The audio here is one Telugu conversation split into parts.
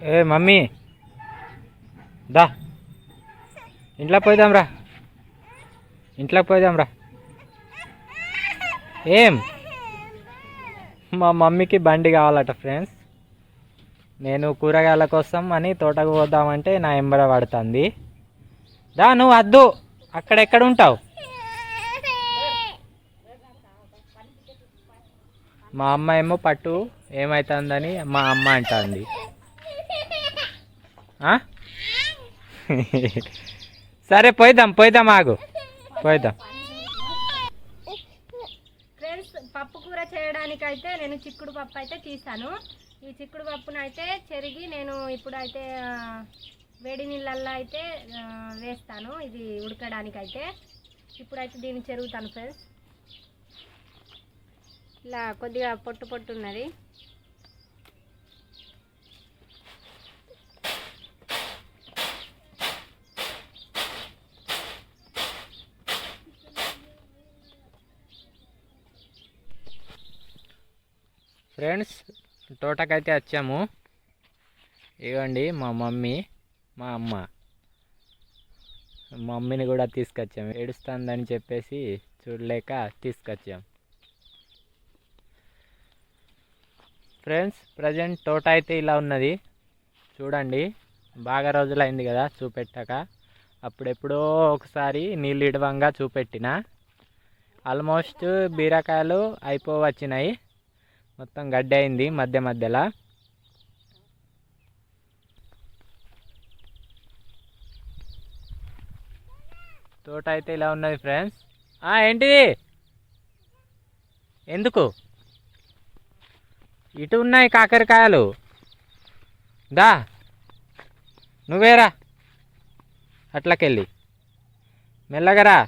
ఏ మమ్మీ. దా. ఇంట్లో పోయిదాంరా ఇంట్లోకి పోయిదాంరా ఏం? మా మమ్మీకి బండి కావాలట ఫ్రెండ్స్. నేను కూరగాయల కోసం అని తోటకు పోదామంటే నా ఎంబడ పడుతుంది. దా నువ్వు వద్దు అక్కడెక్కడ ఉంటావు? మా అమ్మ ఏమో పట్టు ఏమవుతుందని మా అమ్మ అంటుంది. సరే పోయిద్దాం పోయిద్దాం ఆగు. పోయిద్దాం. ఫ్రెండ్స్ పప్పు కూర చేయడానికైతే నేను చిక్కుడు పప్పు అయితే తీసాను. ఈ చిక్కుడు పప్పును అయితే చెరిగి నేను ఇప్పుడైతే వేడి నీళ్ళల్లో అయితే వేస్తాను ఇది ఉడకడానికైతే. ఇప్పుడైతే దీన్ని చెరుగుతాను ఫ్రెండ్స్. ఇలా కొద్దిగా పొట్టు పొట్టు ఉన్నది. ఫ్రెండ్స్ తోటకైతే వచ్చాము. ఇవ్వండి మా మమ్మీ మా అమ్మ. మమ్మీని కూడా తీసుకొచ్చాము ఏడుస్తుందని చెప్పేసి చూడలేక తీసుకొచ్చాం. ఫ్రెండ్స్ ప్రజెంట్ తోట అయితే ఇలా ఉన్నది. చూడండి బాగా రోజులైంది కదా చూపెట్టాక. అప్పుడెప్పుడో ఒకసారి నీళ్ళు ఇడవంగా చూపెట్టిన. ఆల్మోస్ట్ బీరకాయలు అయిపోవచ్చినాయి మొత్తం గడ్డి అయింది మధ్య మధ్యలో. తోట అయితే ఇలా ఉన్నది ఫ్రెండ్స్. ఏంటిది ఎందుకు? ఇటు ఉన్నాయి కాకరకాయలు. దా. నువ్వేరా? అట్లకెళ్ళి. మెల్లగరా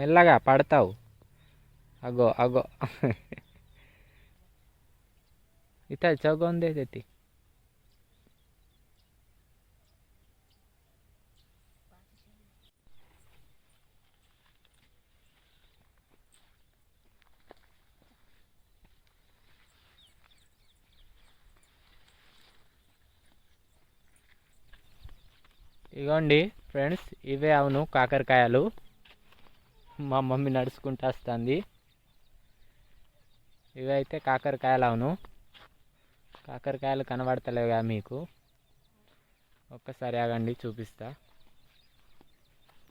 మెల్లగా పడతావు. అగో అగో. ఇత చౌగొందే తెత్తి ఇగోండి ఫ్రెండ్స్ ఇవే అవును కాకరకాయలు. మా మమ్మీ నడుచుకుంటూ వస్తుంది. ఇవైతే కాకరకాయలు అవును. కాకరకాయలు కనబడతలేవుగా మీకు. ఒక్కసారి ఆగండి చూపిస్తా.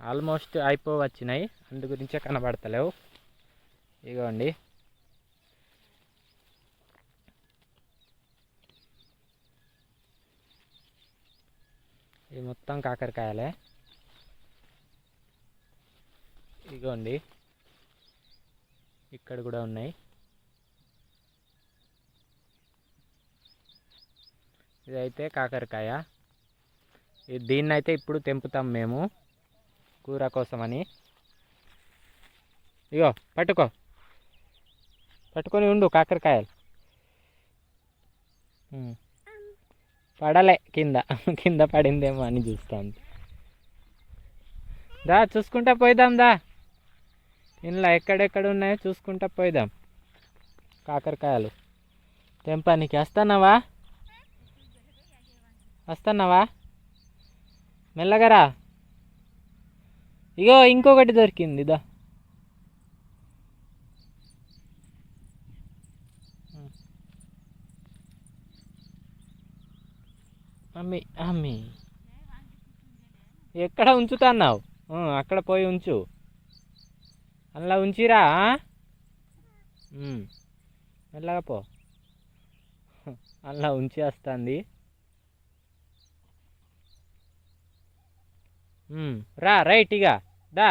ఆల్మోస్ట్ అయిపోవచ్చినాయి అందు గురించే కనబడతలేవు. ఇగోండి. ఇది మొత్తం కాకరకాయలే. ఇగోండి ఇక్కడ కూడా ఉన్నాయి. ఇదైతే కాకరకాయ. ఇది దీన్ని అయితే ఇప్పుడు తెంపుతాం మేము కూర కోసమని. ఇగో పట్టుకో. పట్టుకొని ఉండు కాకరకాయలు. పడలే కింద. కింద పడిందేమో అని చూస్తాను దా చూసుకుంటా పోయిదాం దా. ఇంట్లో ఎక్కడెక్కడ ఉన్నాయో చూసుకుంటా పోయిదాం. కాకరకాయలు. తెంపానికి వస్తానవా వస్తానవా మెల్లగరా ఇగో ఇంకొకటి దొరికింది ఇదో. అమ్మి అమ్మి ఎక్కడ ఉంచుతున్నావు? అక్కడ పోయి ఉంచు. అలా ఉంచిరా? మెల్లగా పో. అలా ఉంచేస్తుంది. రా రైట్ ఇక దా.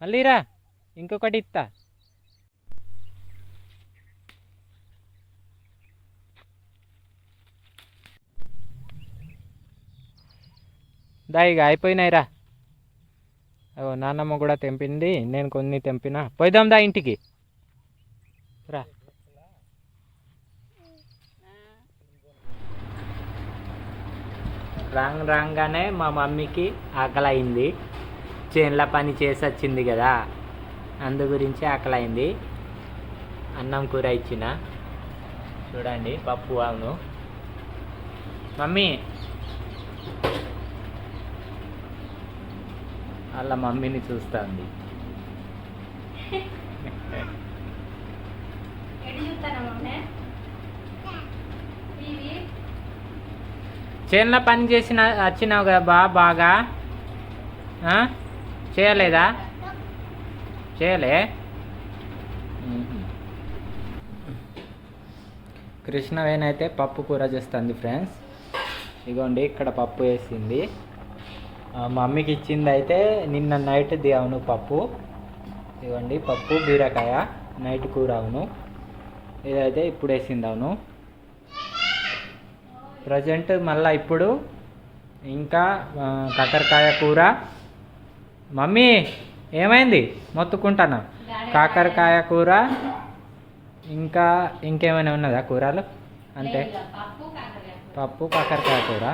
మళ్ళీ రా. ఇంకొకటి ఇస్తా దా ఇక అయిపోయినాయి రా నాన్నమ్మ కూడా తెంపింది నేను కొన్ని తెంపిన. పోయిదాం దా ఇంటికి. రా. రాంగ్ రాగానే మా మమ్మీకి ఆకలైంది. చేన్ల పని చేసి వచ్చింది కదా. అందు గురించి ఆకలైంది. అన్నం కూర ఇచ్చిన. చూడండి పప్పు అవును. మమ్మీ వాళ్ళ మమ్మీని చూస్తుంది. చేనులో పని చేసిన వచ్చినావు కదా బా బాగా? చేయలేదా? చేయలే? కృష్ణవేణైతే పప్పు కూర చేస్తుంది ఫ్రెండ్స్. ఇగోండి ఇక్కడ పప్పు వేసింది. ఆ, మమ్మీకి ఇచ్చింది అయితే నిన్న నైట్ ది అవును పప్పు. ఇవ్వండి పప్పు బీరకాయ నైట్ కూర అవును. ఇదైతే ఇప్పుడు వేసింది అవును. ప్రజెంట్ మళ్ళీ ఇప్పుడు ఇంకా కాకరకాయ కూర. మమ్మీ ఏమైంది? మొత్తుకుంటానా? కాకరకాయ కూర. ఇంకా ఇంకేమైనా ఉన్నదా కూరలు? అంతే. పప్పు కాకరకాయ కూర.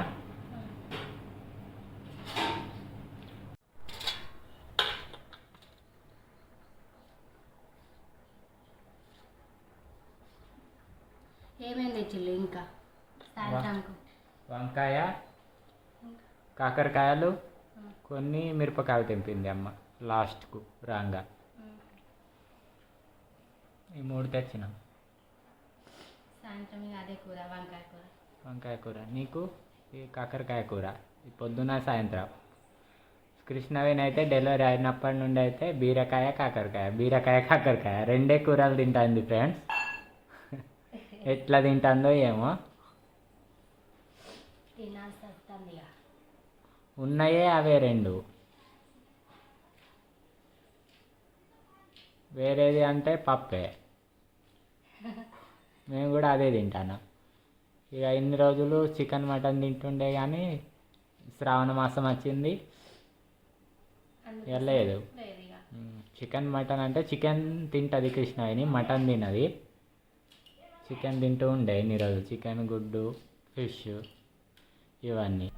ఏమేమి తెచ్చిల్లు ఇంకా? వంకాయ కాకరకాయలు కొన్ని మిరపకాయలు తెంపింది అమ్మ లాస్ట్కు రాంగా. ఈ మూడు తెచ్చినాం. సాయంత్రం ఇక అదే కూర వంకాయ కూర. వంకాయ కూర. నీకు? ఈ కాకరకాయ కూర. ఈ పొద్దున సాయంత్రం. కృష్ణవేణి అయితే డెలివరీ అయినప్పటి నుండి అయితే బీరకాయ కాకరకాయ. బీరకాయ కాకరకాయ. రెండే కూరలు తింటుంది ఫ్రెండ్స్. ఎట్లా తింటుందో ఏమో. ఉన్నాయే అవే రెండు. వేరేది అంటే పప్పే. మేము కూడా అదే తింటాను ఇక ఇన్ని రోజులు చికెన్ మటన్ తింటుండే కానీ శ్రావణ మాసం వచ్చింది. ఇక లేదు లేదు ఇక చికెన్ మటన్ అంటే చికెన్ తింటుంది కృష్ణవేణి మటన్ తినది. చికెన్ తింటూ ఉండే ఇన్ని రోజులు చికెన్ గుడ్డు ఫిష్ ఇవన్నీ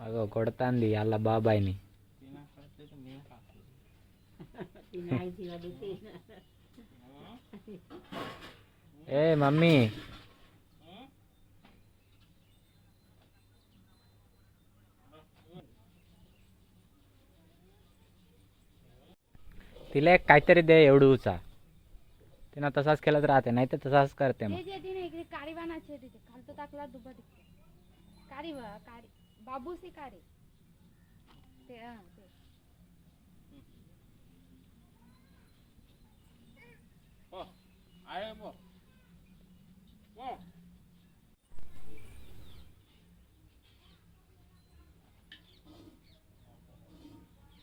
అగో కొడుతుంది వాళ్ళ బాబాయ్ని ఏ మమ్మీ तिला एक काहीतरी दे एवढूचा तिनं तसाच केलं तर राहते नाही तर तसाच करते मग हे जे तिने इकडे काळी वाणाचे तिथे खालतो टाकला दुबा तिथे काळी वा काळी बाबूसी काळी ते हा ते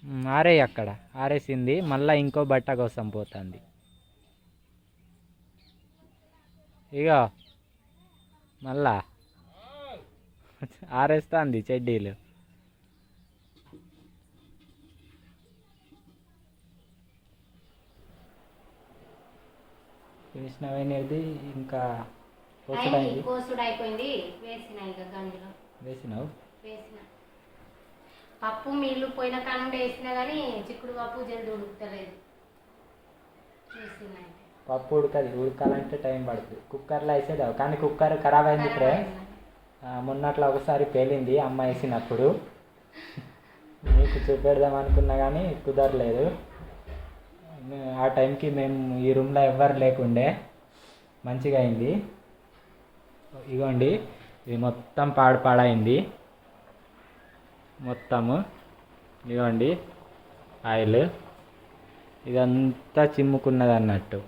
ఉమ్, ఆరేయి అక్కడ ఆరేసింది మళ్ళీ ఇంకో బట్ట కోసం పోతుంది ఇక మళ్ళా. ఆరేస్తుంది చెడ్డీలు. కృష్ణవేణిది ఇంకా అయింది, పోసడానికి కోసుడు అయిపోయింది వేసిన ఇక గంజులో. వేసినావు? వేసిన. పప్పు నీళ్ళు పోయిన కానుండి వేసిన కానీ చిక్కుడు పప్పు జల్ది ఉడుకుతలేదు వేసిన. పప్పు ఉడకది ఉడకాలంటే టైం పడుతుంది. కుక్కర్లో వేసేదావు కానీ కుక్కర్ ఖరాబ్ అయింది ఫ్రెండ్స్ ఆ, మొన్నట్లో ఒకసారి పేలింది అమ్మ వేసినప్పుడు. మీకు చూపెడదాం అనుకున్నా కానీ కుదరలేదు. ఆ టైంకి మేము ఈ రూమ్లో ఎవ్వరు లేకుండే. మంచిగా అయింది. ఇగోండి ఇది మొత్తం పాడు పాడైంది. మొత్తము. ఇగోండి ఆయిల్. ఇదంతా చిమ్ముకున్నది అన్నట్టు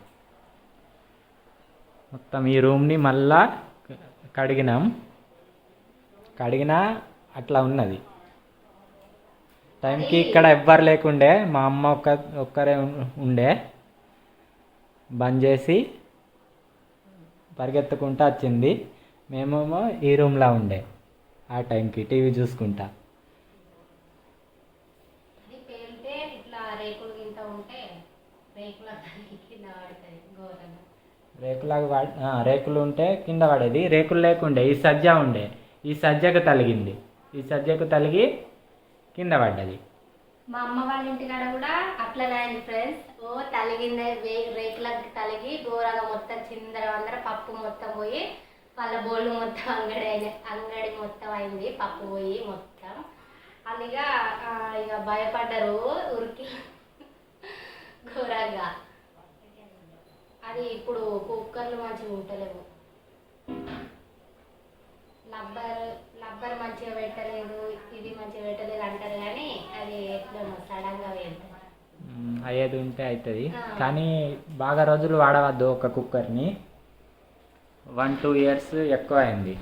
మొత్తం ఈ రూమ్ని మళ్ళా కడిగినాం. కడిగినా అట్లా ఉన్నది. టైంకి ఇక్కడ ఎవ్వరు లేకుండే మా అమ్మ ఒక్క ఒక్కరే ఉండే. బంద్ చేసి పరిగెత్తుకుంటా వచ్చింది. మేమేమో ఈ రూమ్లో ఉండే ఆ టైంకి టీవీ చూసుకుంటా అది పేలితే ఇట్లా రేకులు గింత ఉంటే రేకుల కింద పడుతుంది ఘోరంగా రేకులాగా వాడి రేకులు ఉంటే కింద పడేది. రేకులు లేకుండే ఈ సజ్జ ఉండే. ఈ సజ్జకు తలిగింది. ఈ సజ్జకు తలిగి కింద పడ్డది. మా అమ్మ వాళ్ళ ఇంటికాడ కూడా అట్లనే అయింది ఫ్రెండ్స్. ఓ తలిగిందే వే- రేకులకు తలిగి గోరగా మొత్తం చిందర వందర పప్పు మొత్తం పోయి వాళ్ళ బోళ్ళు మొత్తం అంగడి అయిన అంగడి మొత్తం అయింది. పప్పు పోయి మొత్తం. అందుగా ఇక భయపడ్డరు ఉరికి ఘోరంగా. అది ఇప్పుడు కుక్కర్లు మంచిగా ఉంటలేవు. లబ్బర్ లబ్బర్ మంచిగా పెట్టలేదు ఇది మంచిగా పెట్టలేదు అంటారు కానీ అది ఎట్లా సడన్గా వెళ్తుంది అయ్యేది ఉంటే అవుతుంది. కానీ బాగా రోజులు వాడవద్దు ఒక కుక్కర్ని. వన్ టూ ఇయర్స్ ఎక్కువ అయింది.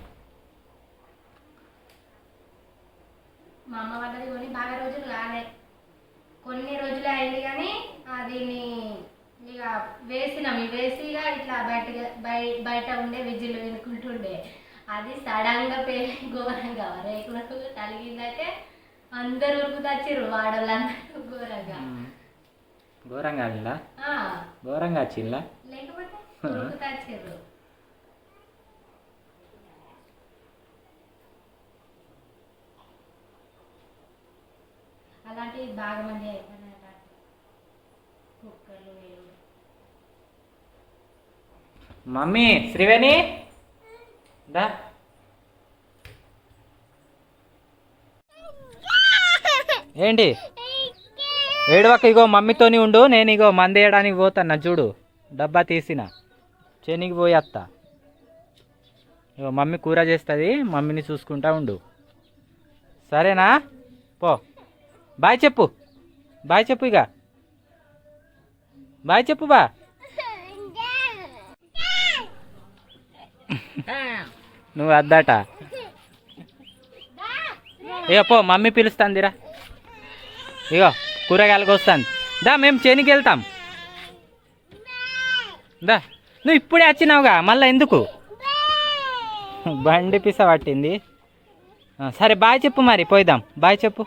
మా అమ్మ వాళ్ళది కొని బాగా రోజులు కాలే. కొన్ని రోజులే అయింది కానీ దీన్ని ఇక వేసినాం. ఇవి వేసి ఇక ఇట్లా బయట బయ- బయట ఉండే విజిల్ వినుకుంటుండే. అది సడన్గా పేరు ఘోరంగా. రేకులకు తలిగిందైతే అందరు ఉరుకుతచ్చిర్రు వాడోళ్ళందరూ ఘోరంగా. ఘోరంగా ఘోరంగా వచ్చిందా? లేకపోతే అలాంటివి బాగా మంది అయిపోయినాయి కుక్కర్లు వేరు మమ్మీ శ్రీవేణి? దా. ఏంటి? ఏడవక ఇగో మమ్మీతోని ఉండు నేను ఇగో మంది వేయడానికి పోతాను చూడు. డబ్బా తీసిన. చేనికి పోయి ఇగో మమ్మీ కూర చేస్తుంది మమ్మీని చూసుకుంటా ఉండు. సరేనా? పో. బాయ్ చెప్పు. బాయ్ చెప్పు ఇక బాయ్ చెప్పు బా. నువ్వు అద్దట. ఇగో పో మమ్మీ పిలుస్తాందిరా. ఇగో కూరగాయలకు వస్తాను దా మేము చేనికి వెళ్తాం. దా నువ్వు ఇప్పుడే వచ్చినావుగా మళ్ళీ ఎందుకు? బండి పిస పట్టింది. సరే బాయ్ చెప్పు మరి పోయిదాం. బాయ్ చెప్పు.